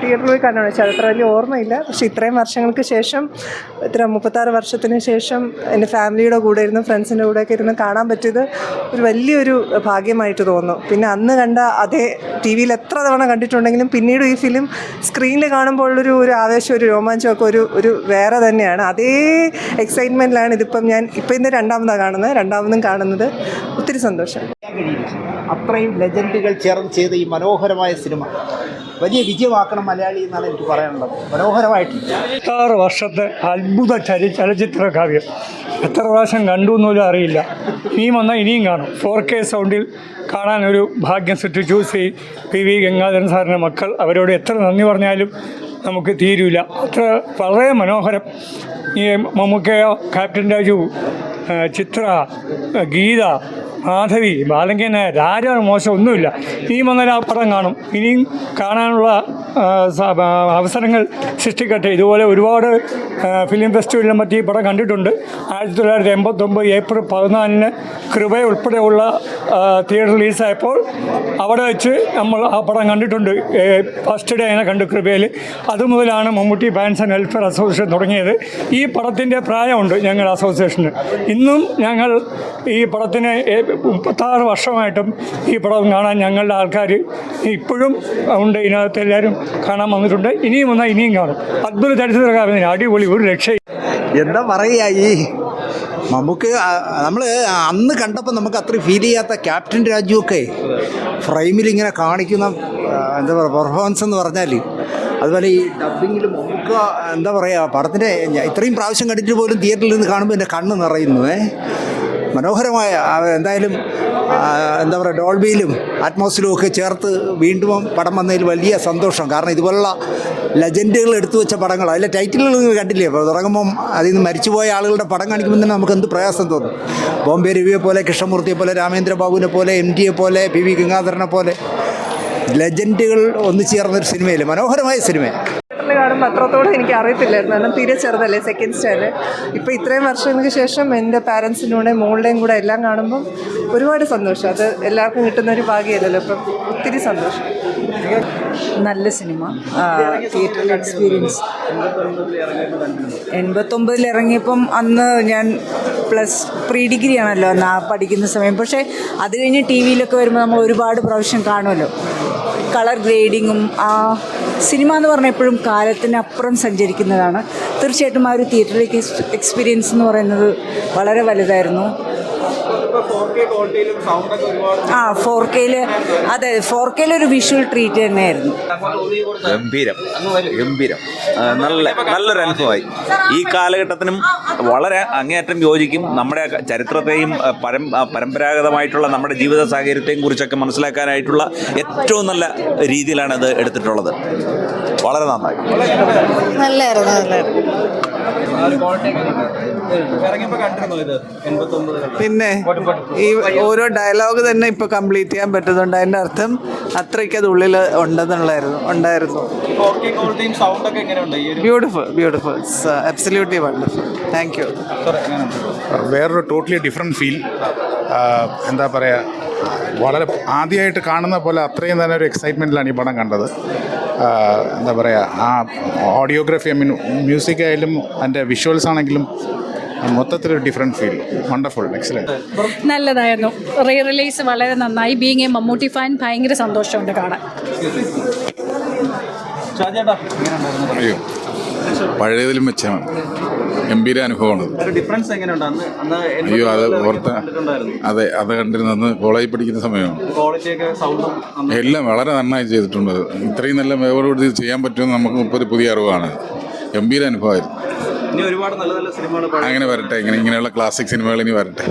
തിയേറ്ററിൽ പോയി കണ്ടാണ് പക്ഷേ അത്ര വലിയ ഓർമ്മയില്ല. പക്ഷേ ഇത്രയും വർഷങ്ങൾക്ക് ശേഷം ഇത്ര മുപ്പത്താറ് വർഷത്തിന് ശേഷം എന്റെ ഫാമിലിയുടെ കൂടെ ഇരുന്ന് ഫ്രണ്ട്സിന്റെ കൂടെയൊക്കെ ഇരുന്ന് കാണാൻ പറ്റിയത് ഒരു വലിയൊരു ഭാഗ്യമായിട്ട് തോന്നുന്നു. പിന്നെ അന്ന് കണ്ട അതേ ടി വിയിൽ എത്ര തവണ കണ്ടിട്ടുണ്ടെങ്കിലും പിന്നീട് ഈ ഫിലിം സ്ക്രീനിൽ കാണുമ്പോഴുള്ളൊരു ഒരു ആവേശം ഒരു രോമാഞ്ചമൊക്കെ ഒരു ഒരു വേറെ തന്നെയാണ്. അതേ എക്സൈറ്റ്മെന്റിലാണ് ഇതിപ്പം ഞാൻ ഇപ്പം ഇന്ന് രണ്ടാമതാണ് കാണുന്നത്. രണ്ടാമതും കാണുന്നത് ഒത്തിരി സന്തോഷം. അത്രയും ലെജൻഡുകൾ ചേർന്ന് ചെയ്ത ഈ മനോഹരമായ സിനിമ. വലിയ വിജയമാക്കണം മലയാളി എന്നാണ് എനിക്ക് പറയാനുള്ളത്. മനോഹരമായിട്ടുണ്ട്. ആറ് വർഷത്തെ അത്ഭുത ചരി ചലച്ചിത്ര കാവ്യം. എത്ര പ്രാവശ്യം കണ്ടു എന്നൊരു അറിയില്ല. ഇനിയും വന്നാൽ ഇനിയും കാണും. ഫോർ കെ സൗണ്ടിൽ കാണാൻ ഒരു ഭാഗ്യം സൃഷ്ടിച്ചു ശ്രീ പി വി ഗംഗാധരൻ സാറിന്റെ മക്കൾ. അവരോട് എത്ര നന്ദി പറഞ്ഞാലും നമുക്ക് തീരൂല. അത്ര വളരെ മനോഹരം. ഈ മമ്മൂക്കയോ ക്യാപ്റ്റൻ രാജു ചിത്ര ഗീത മാധവി ബാലങ്കൻ രാജ മോശം ഒന്നുമില്ല. ഇനിയും വന്നാൽ ആ പടം കാണും. ഇനിയും കാണാനുള്ള അവസരങ്ങൾ സൃഷ്ടിക്കട്ടെ. ഇതുപോലെ ഒരുപാട് ഫിലിം ഫെസ്റ്റിവലിലും മറ്റും ഈ പടം കണ്ടിട്ടുണ്ട്. ആയിരത്തി തൊള്ളായിരത്തി എൺപത്തൊമ്പത് ഏപ്രിൽ പതിനാലിന് കൃപ ഉൾപ്പെടെയുള്ള തിയേറ്റർ റിലീസായപ്പോൾ അവിടെ വെച്ച് നമ്മൾ ആ പടം കണ്ടിട്ടുണ്ട്. ഫസ്റ്റ് ഡേ അതിനെ കണ്ടു കൃപയിൽ. അതുമുതലാണ് Mammootty fans and welfare association തുടങ്ങിയത്. ഈ പടത്തിന്റെ പ്രായമുണ്ട് ഞങ്ങളുടെ അസോസിയേഷന് ഇന്നും ഞങ്ങൾ ഈ പടത്തിന് മുപ്പത്താറ് വർഷമായിട്ടും ഈ പടം കാണാൻ ഞങ്ങളുടെ ആൾക്കാർ ഇപ്പോഴും ഉണ്ട്. ഇതിനകത്ത് എല്ലാവരും കാണാൻ വന്നിട്ടുണ്ട്. ഇനിയും വന്നാൽ ഇനിയും കാണും. അത്ഭുത ചരിത്രകാരന് അടിപൊളി ഒരു രക്ഷ എന്താ പറയുക ഈ നമുക്ക് നമ്മൾ അന്ന് കണ്ടപ്പോൾ നമുക്ക് അത്ര ഫീൽ ചെയ്യാത്ത ക്യാപ്റ്റൻ രാജുവൊക്കെ ഫ്രെയിമിൽ ഇങ്ങനെ കാണിക്കുന്ന എന്താ പറയുക പെർഫോമൻസ് എന്ന് പറഞ്ഞാൽ അതുപോലെ ഈ ഡബിങ്ങിലും നമുക്ക് എന്താ പറയുക പടത്തിന്റെ ഇത്രയും പ്രാവശ്യം കണ്ടിട്ട് പോലും തിയേറ്ററിൽ നിന്ന് കാണുമ്പോൾ എന്റെ കണ്ണ് നിറയുന്നു മനോഹരമായ എന്തായാലും എന്താ പറയുക ഡോൾബിയിലും അറ്റ്മോസ്ഫിയറും ഒക്കെ ചേർത്ത് വീണ്ടും പടം വന്നതിൽ വലിയ സന്തോഷം. കാരണം ഇതുപോലുള്ള ലെജൻഡുകൾ എടുത്തു വെച്ച പടങ്ങൾ അതിലെ ടൈറ്റിലുകൾ കണ്ടില്ലേ? അപ്പോൾ തുടങ്ങുമ്പം അതിൽ നിന്ന് മരിച്ചുപോയ ആളുകളുടെ പടം കാണിക്കുമ്പോൾ തന്നെ നമുക്ക് എന്ത് പ്രയാസം തോന്നും. ബോംബെ രവിയെ പോലെ കൃഷ്ണമൂർത്തിയെ പോലെ രാമേന്ദ്ര ബാബുവിനെ പോലെ എം ഡിയെ പോലെ പി വി ഗംഗാധരനെ പോലെ ലെജൻഡുകൾ ഒന്നിച്ചു ചേർന്നൊരു സിനിമയിൽ മനോഹരമായ സിനിമയാണ്. കാണുമ്പോൾ അത്രത്തോളം എനിക്ക് അറിയത്തില്ലായിരുന്നു. കാരണം തീരെ ചെറുതല്ലേ സെക്കൻഡ് സ്റ്റാൻഡ് ഇപ്പോൾ ഇത്രയും വർഷങ്ങൾക്ക് ശേഷം എന്റെ പാരൻസിന്റെ കൂടെ മോളുടെയും കൂടെ എല്ലാം കാണുമ്പം ഒരുപാട് സന്തോഷം. അത് എല്ലാവർക്കും കിട്ടുന്ന ഒരു ഭാഗ്യമല്ലല്ലോ അപ്പം ഒത്തിരി സന്തോഷം. നല്ല സിനിമ. തിയേറ്ററിൽ എക്സ്പീരിയൻസ് എൺപത്തൊമ്പതിൽ ഇറങ്ങിയപ്പം അന്ന് ഞാൻ പ്ലസ് പ്രീ ഡിഗ്രി ആണല്ലോ പഠിക്കുന്ന സമയം. പക്ഷേ അത് കഴിഞ്ഞ് ടി വിയിലൊക്കെ വരുമ്പോൾ നമ്മൾ ഒരുപാട് പ്രാവശ്യം കാണുമല്ലോ. കളർ ഗ്രേഡിങ്ങും ആ സിനിമ എന്ന് പറഞ്ഞാൽ എപ്പോഴും കാലത്തിനപ്പുറം സഞ്ചരിക്കുന്നതാണ്. തീർച്ചയായിട്ടും ആ ഒരു തിയേറ്ററിലേക്ക് എക്സ്പീരിയൻസ് എന്ന് പറയുന്നത് വളരെ വലുതായിരുന്നു. ആ ഫോർ കെയിൽ അതെ ഫോർ കെയിൽ ഒരു വിഷ്വൽ ട്രീറ്റ് തന്നെയായിരുന്നു. ഗംഭീരം ഗംഭീരം. നല്ല നല്ലൊരു അനുഭവമായി. ഈ കാലഘട്ടത്തിനും വളരെ അങ്ങേയറ്റം യോജിക്കും. നമ്മുടെ ചരിത്രത്തെയും പരം പരമ്പരാഗതമായിട്ടുള്ള നമ്മുടെ ജീവിത സാഹചര്യത്തെയും കുറിച്ചൊക്കെ മനസ്സിലാക്കാനായിട്ടുള്ള ഏറ്റവും നല്ല രീതിയിലാണ് ഇത് എടുത്തിട്ടുള്ളത്. വളരെ നന്നായി. നല്ലായിരുന്നു പിന്നെ ഈ ഓരോ ഡയലോഗ് തന്നെ ഇപ്പൊ കംപ്ലീറ്റ് ചെയ്യാൻ പറ്റുന്നുണ്ട്. അതിന്റെ അർത്ഥം അത്രയ്ക്ക് അത് ഉള്ളിൽ ഉണ്ടെന്നുള്ളായിരുന്നു ഉണ്ടായിരുന്നു. Beautiful beautiful absolutely wonderful thank you വേറൊരു ടോട്ടലി ഡിഫറെന്റ് ഫീൽ എന്താ പറയുക വളരെ ആദ്യമായിട്ട് കാണുന്ന പോലെ അത്രയും തന്നെ ഒരു എക്സൈറ്റ്മെന്റിലാണ് ഈ പടം കണ്ടത്. എന്താ പറയുക ആ ഓഡിയോഗ്രാഫി ഐ മീൻ മ്യൂസിക് ആയാലും അതിന്റെ വിഷ്വൽസ് ആണെങ്കിലും മൊത്തത്തിലൊരു ഡിഫറെന്റ് ഫീൽ വണ്ടർഫുൾ എക്സലന്റ് നല്ലതായിരുന്നു. റീ റിലീസ് വളരെ നന്നായി. ബീങ് എ മമ്മൂട്ടി ഫാൻ ഭയങ്കര സന്തോഷമുണ്ട് കാണാൻ. അയ്യോ. പഴയതിലും മെച്ചമാണ് ഗംഭീര അനുഭവമാണ്. അയ്യോ അത് ഓർത്ത അതെ അത് കണ്ടിരുന്ന അന്ന് കോളേജിൽ പഠിക്കുന്ന സമയമാണ്. എല്ലാം വളരെ നന്നായി ചെയ്തിട്ടുണ്ട്. ഇത്രയും നല്ല മേവറോട് ഇത് ചെയ്യാൻ പറ്റുമെന്ന് നമുക്ക് ഇപ്പോൾ ഒരു പുതിയ അറിവാണ്. ഗംഭീര അനുഭവമായിരുന്നു. അങ്ങനെ വരട്ടെ ഇങ്ങനെ ഇങ്ങനെയുള്ള ക്ലാസിക് സിനിമകൾ ഇനി വരട്ടെ.